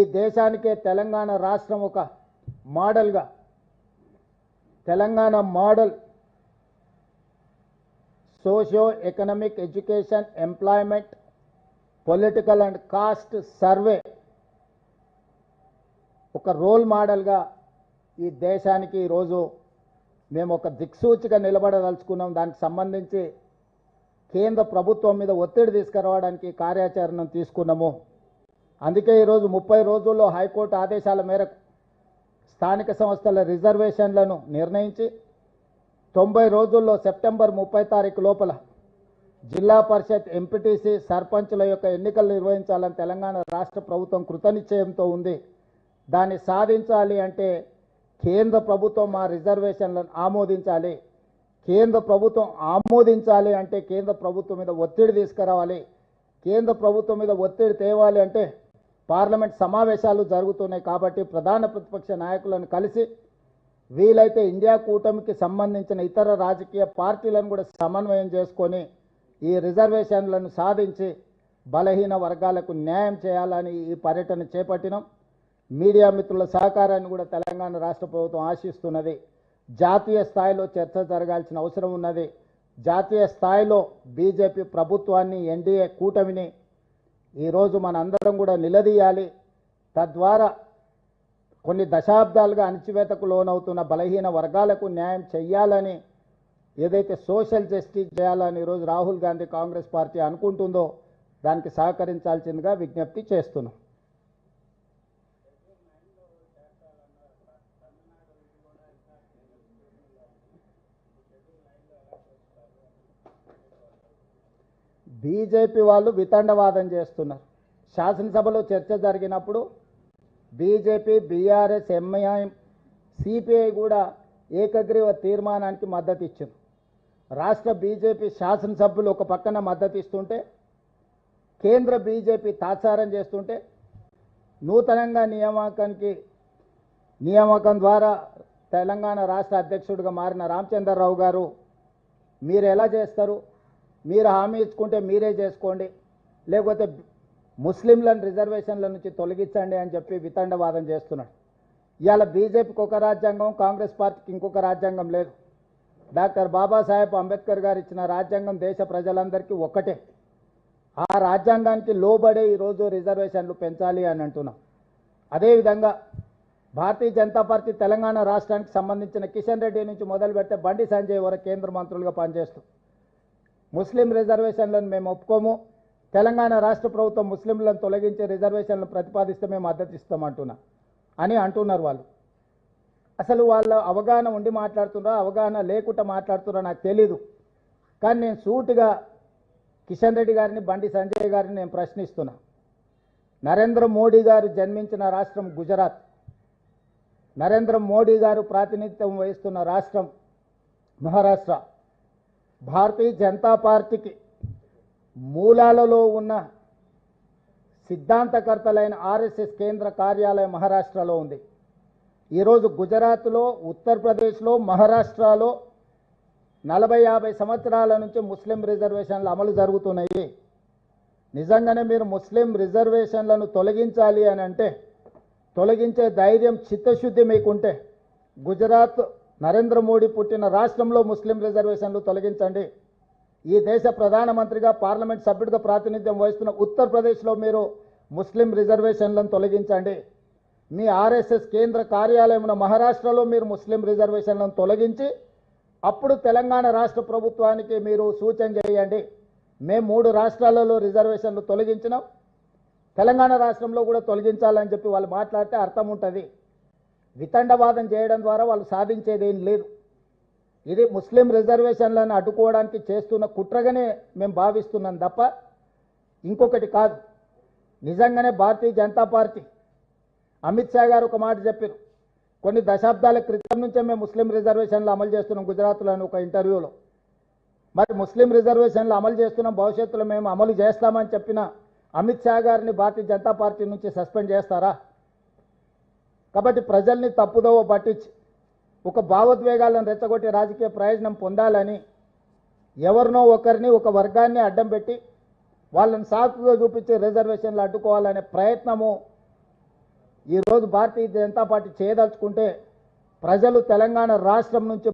ఈ దేశానికే తెలంగాణ రాష్ట్రం ఒక మోడల్గా Telangana model socio economic education employment political and caste survey ఒక రోల్ మోడల్గా ఈ దేశానికి ఈరోజు మేము ఒక దిక్సూచిగా నిలబడదలుచుకున్నాం. దానికి సంబంధించి కేంద్ర ప్రభుత్వం మీద ఒత్తిడి తీసుకురావడానికి కార్యాచరణ తీసుకున్నాము. అందుకే ఈరోజు ముప్పై రోజుల్లో హైకోర్టు ఆదేశాల మేరకు స్థానిక సంస్థల రిజర్వేషన్లను నిర్ణయించి తొంభై రోజుల్లో సెప్టెంబర్ ముప్పై తారీఖు లోపల జిల్లా పరిషత్ ఎంపీటీసీ సర్పంచుల యొక్క ఎన్నికలు నిర్వహించాలని తెలంగాణ రాష్ట్ర ప్రభుత్వం కృతనిశ్చయంతో ఉంది. దాన్ని సాధించాలి అంటే కేంద్ర ప్రభుత్వం మా రిజర్వేషన్లను ఆమోదించాలి. కేంద్ర ప్రభుత్వం ఆమోదించాలి అంటే కేంద్ర ప్రభుత్వం మీద ఒత్తిడి తీసుకురావాలి. కేంద్ర ప్రభుత్వం మీద ఒత్తిడి తేవాలి అంటే పార్లమెంట్ సమావేశాలు జరుగుతున్నాయి కాబట్టి ప్రధాన ప్రతిపక్ష నాయకులను కలిసి వీలైతే ఇండియా కూటమికి సంబంధించిన ఇతర రాజకీయ పార్టీలను కూడా సమన్వయం చేసుకొని ఈ రిజర్వేషన్లను సాధించి బలహీన వర్గాలకు న్యాయం చేయాలని ఈ పర్యటన చేపట్టినాం. మీడియా మిత్రుల సహకారాన్ని కూడా తెలంగాణ రాష్ట్ర ప్రభుత్వం ఆశిస్తున్నది. జాతీయ స్థాయిలో చర్చ జరగాల్సిన అవసరం ఉన్నది. జాతీయ స్థాయిలో బీజేపీ ప్రభుత్వాన్ని ఎన్డీఏ కూటమిని ఈరోజు మనందరం కూడా నిలదీయాలి. తద్వారా కొన్ని దశాబ్దాలుగా అణచివేతకు లోనవుతున్న బలహీన వర్గాలకు న్యాయం చెయ్యాలని ఏదైతే సోషల్ జస్టిస్ చేయాలని ఈరోజు రాహుల్ గాంధీ కాంగ్రెస్ పార్టీ అనుకుంటుందో దానికి సహకరించాల్సిందిగా విజ్ఞప్తి చేస్తున్నాం. బీజేపీ వాళ్ళు వితండవాదం చేస్తున్నారు. శాసనసభలో చర్చ జరిగినప్పుడు బీజేపీ బీఆర్ఎస్ ఎంఐఎం సిపిఐ కూడా ఏకగ్రీవ తీర్మానానికి మద్దతు ఇచ్చింది రాష్ట్ర బీజేపీ శాసనసభ్యులు ఒక పక్కన మద్దతు ఇస్తుంటే కేంద్ర బీజేపీ తాత్సారం చేస్తుంటే నూతనంగా నియామకానికి నియామకం ద్వారా తెలంగాణ రాష్ట్ర అధ్యక్షుడిగా మారిన రామచంద్రరావు గారు మీరు ఎలా చేస్తారు? మీరు హామీ ఇచ్చుకుంటే మీరే చేసుకోండి. లేకపోతే ముస్లింలను రిజర్వేషన్ల నుంచి తొలగించండి అని చెప్పి వితండవాదం చేస్తున్నాడు. ఇవాళ బీజేపీకి ఒక రాజ్యాంగం కాంగ్రెస్ పార్టీకి ఇంకొక రాజ్యాంగం లేదు. డాక్టర్ బాబాసాహెబ్ అంబేద్కర్ గారు ఇచ్చిన రాజ్యాంగం దేశ ప్రజలందరికీ ఒక్కటే. ఆ రాజ్యాంగానికి లోబడే ఈరోజు రిజర్వేషన్లు పెంచాలి అని అంటున్నాం. అదేవిధంగా భారతీయ జనతా పార్టీ తెలంగాణ రాష్ట్రానికి సంబంధించిన కిషన్ రెడ్డి నుంచి మొదలు పెడితే బండి సంజయ్ వరకు కేంద్ర మంత్రులుగా పనిచేస్తూ ముస్లిం రిజర్వేషన్లను మేము ఒప్పుకోము. తెలంగాణ రాష్ట్ర ప్రభుత్వం ముస్లింలను తొలగించే రిజర్వేషన్లను ప్రతిపాదిస్తే మేము మద్దతు ఇస్తామంటున్నా అని అంటున్నారు వాళ్ళు. అసలు వాళ్ళ అవగాహన ఉండి మాట్లాడుతున్నారో అవగాహన లేకుండా మాట్లాడుతున్నారో నాకు తెలీదు. కానీ నేను సూటిగా కిషన్ రెడ్డి గారిని బండి సంజయ్ గారిని నేను ప్రశ్నిస్తున్నా. నరేంద్ర మోడీ గారు జన్మించిన రాష్ట్రం గుజరాత్. నరేంద్ర మోడీ గారు ప్రాతినిధ్యం వహిస్తున్న రాష్ట్రం మహారాష్ట్ర. భారతీయ జనతా పార్టీకి మూలాలలో ఉన్న సిద్ధాంతకర్తలైన ఆర్ఎస్ఎస్ కేంద్ర కార్యాలయం మహారాష్ట్రలో ఉంది. ఈరోజు గుజరాత్లో ఉత్తరప్రదేశ్లో మహారాష్ట్రలో నలభై యాభై సంవత్సరాల నుంచి ముస్లిం రిజర్వేషన్లు అమలు జరుగుతున్నాయి. నిజంగానే మీరు ముస్లిం రిజర్వేషన్లను తొలగించాలి అని అంటే తొలగించే ధైర్యం చిత్తశుద్ధి మీకుంటే గుజరాత్ నరేంద్ర మోడీ పుట్టిన రాష్ట్రంలో ముస్లిం రిజర్వేషన్లు తొలగించండి. ఈ దేశ ప్రధానమంత్రిగా పార్లమెంట్ సభ్యుడిగా ప్రాతినిధ్యం వహిస్తున్న ఉత్తరప్రదేశ్లో మీరు ముస్లిం రిజర్వేషన్లను తొలగించండి. మీ ఆర్ఎస్ఎస్ కేంద్ర కార్యాలయం మహారాష్ట్రలో మీరు ముస్లిం రిజర్వేషన్లను తొలగించి అప్పుడు తెలంగాణ రాష్ట్ర ప్రభుత్వానికి మీరు సూచన చేయండి. మేము మూడు రాష్ట్రాలలో రిజర్వేషన్లు తొలగించినాం. తెలంగాణ రాష్ట్రంలో కూడా తొలగించాలని చెప్పి వాళ్ళు మాట్లాడితే అర్థం ఉంటుంది. వితండవాదం చేయడం ద్వారా వాళ్ళు సాధించేదేం లేదు. ఇది ముస్లిం రిజర్వేషన్లను అడ్డుకోవడానికి చేస్తున్న కుట్రగానే మేము భావిస్తున్నాం తప్ప ఇంకొకటి కాదు. నిజంగానే భారతీయ జనతా పార్టీ అమిత్ షా గారు ఒక మాట చెప్పారు. కొన్ని దశాబ్దాల క్రితం నుంచే మేము ముస్లిం రిజర్వేషన్లు అమలు చేస్తున్నాం గుజరాత్లో ఒక ఇంటర్వ్యూలో. మరి ముస్లిం రిజర్వేషన్లు అమలు చేస్తున్నాం భవిష్యత్తులో మేము అమలు చేస్తామని చెప్పిన అమిత్ షా గారిని భారతీయ జనతా పార్టీ నుంచి సస్పెండ్ చేస్తారా? కాబట్టి ప్రజల్ని తప్పుదోవ పట్టించి ఒక భావోద్వేగాలను రెచ్చగొట్టి రాజకీయ ప్రయోజనం పొందాలని ఎవరినో ఒకరిని ఒక వర్గాన్ని అడ్డం పెట్టి వాళ్ళని సాకుగా చూపించి రిజర్వేషన్లు అడ్డుకోవాలనే ప్రయత్నము ఈరోజు భారతీయ జనతా పార్టీ చేయదలుచుకుంటే ప్రజలు తెలంగాణ రాష్ట్రం నుంచి